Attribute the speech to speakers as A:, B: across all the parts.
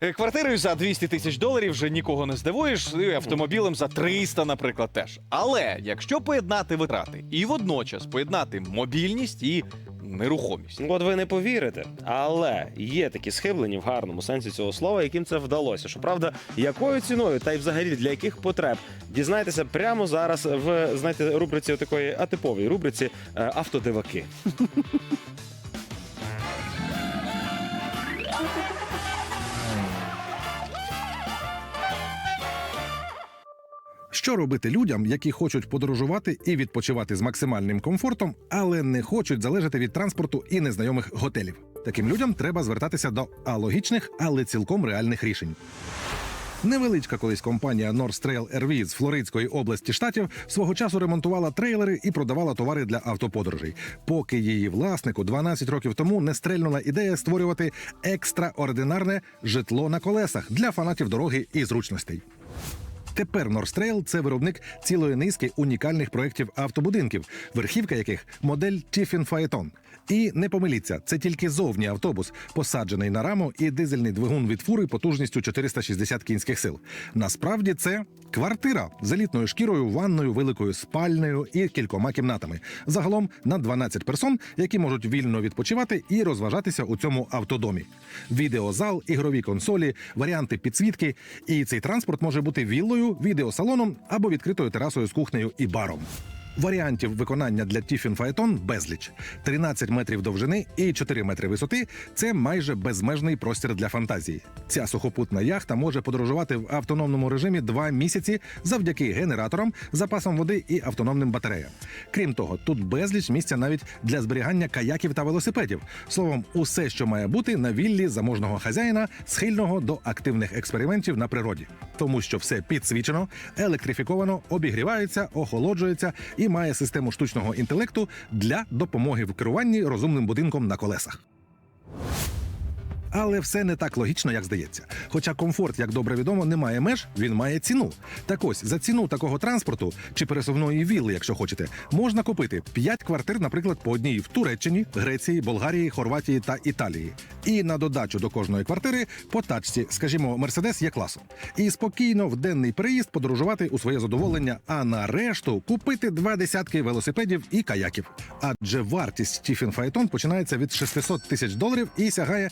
A: Е, Квартирою за 200 тисяч доларів вже нікого не здивуєш, і автомобілем за 300, наприклад, теж. Але якщо поєднати витрати і водночас поєднати мобільність і нерухомість.
B: От ви не повірите, але є такі схиблені в гарному сенсі цього слова, яким це вдалося. Щоправда, якою ціною та й взагалі для яких потреб дізнайтеся прямо зараз в знаєте рубриці такої атиповій рубриці е, автодиваки.
C: Що робити людям, які хочуть подорожувати і відпочивати з максимальним комфортом, але не хочуть залежати від транспорту і незнайомих готелів? Таким людям треба звертатися до алогічних, але цілком реальних рішень. Невеличка колись компанія North Trail RV з Флоридської області штатів свого часу ремонтувала трейлери і продавала товари для автоподорожей, поки її власнику 12 років тому не стрельнула ідея створювати екстраординарне житло на колесах для фанатів дороги і зручностей. Тепер Норстрейл це виробник цілої низки унікальних проєктів автобудинків, верхівка яких модель Тіфін Phaeton. І не помиліться, це тільки зовні автобус, посаджений на раму і дизельний двигун від фури потужністю 460 кінських сил. Насправді це квартира з елітною шкірою, ванною, великою спальнею і кількома кімнатами. Загалом на 12 персон, які можуть вільно відпочивати і розважатися у цьому автодомі. Відеозал, ігрові консолі, варіанти підсвітки. І цей транспорт може бути віллою, відеосалоном або відкритою терасою з кухнею і баром. Варіантів виконання для Tiffin Phaeton безліч: 13 метрів довжини і 4 метри висоти це майже безмежний простір для фантазії. Ця сухопутна яхта може подорожувати в автономному режимі два місяці завдяки генераторам, запасам води і автономним батареям. Крім того, тут безліч місця навіть для зберігання каяків та велосипедів. Словом, усе, що має бути на віллі заможного хазяїна, схильного до активних експериментів на природі, тому що все підсвічено, електрифіковано, обігрівається, охолоджується і має систему штучного інтелекту для допомоги в керуванні розумним будинком на колесах. Але все не так логічно, як здається. Хоча комфорт, як добре відомо, не має меж, він має ціну. Так ось за ціну такого транспорту чи пересувної вілли, якщо хочете, можна купити 5 квартир, наприклад, по одній в Туреччині, Греції, Болгарії, Хорватії та Італії. І на додачу до кожної квартири по тачці, скажімо, Мерседес є класом. І спокійно в денний переїзд подорожувати у своє задоволення, а на решту купити два десятки велосипедів і каяків. Адже вартість Tiffin Phaeton починається від 600 тисяч доларів і сягає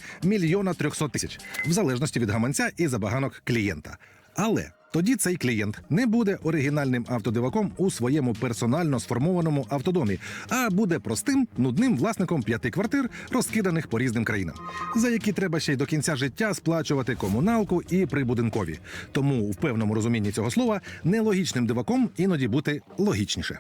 C: мільйона 300 тисяч, в залежності від гаманця і забаганок клієнта. Але тоді цей клієнт не буде оригінальним автодиваком у своєму персонально сформованому автодомі, а буде простим нудним власником п'яти квартир, розкиданих по різним країнам, за які треба ще й до кінця життя сплачувати комуналку і прибудинкові. Тому в певному розумінні цього слова нелогічним диваком іноді бути логічніше.